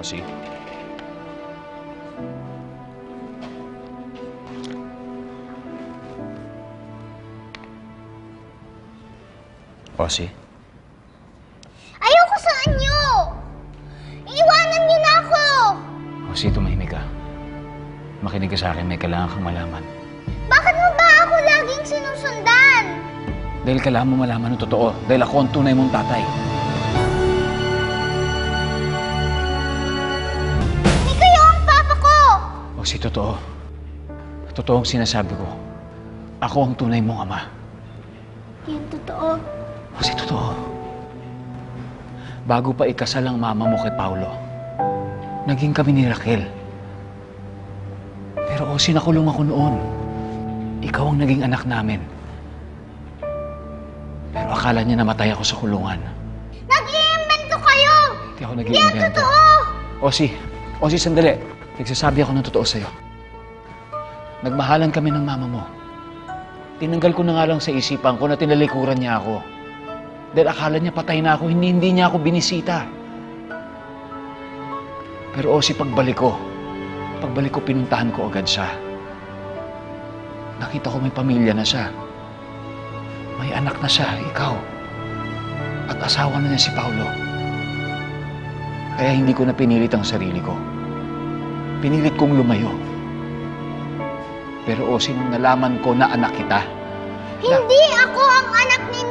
Osi? Osi? Ayoko sa inyo! Iiwanan niyo na ako! Osi, tumahimik ka. Makinig ka sa akin, may kailangan kang malaman. Bakit mo ba ako laging sinusundan? Dahil kailangan mo malaman ng totoo. Dahil ako ang tunay mong tatay. Osi, totoo. Totoo ang sinasabi ko. Ako ang tunay mong ama. Yan totoo. Kasi totoo. Bago pa ikasal ang mama mo kay Paulo, naging kami ni Raquel. Pero o sinakulong ako noon. Ikaw ang naging anak namin. Pero akala niya namatay ako sa kulungan. Nag-iimbento kayo! Hindi ako naging Hindi totoo! Osi, Osi, sandali. Nagsasabi ako ng totoo sa'yo. Nagmahalan kami ng mama mo. Tinanggal ko na nga lang sa isipan ko na tinalikuran niya ako. Dahil akala niya patay na ako, hindi, hindi niya ako binisita. Pero Osi, pagbalik ko, pagbalik ko, pinuntahan ko agad siya. Nakita ko may pamilya na siya. May anak na siya, ikaw. At asawa na niya si Paulo. Kaya hindi ko na pinilit ang sarili ko. Pinilit kong lumayo. Pero o, nung nalaman ko na anak kita, Hindi ako ang anak ninyo!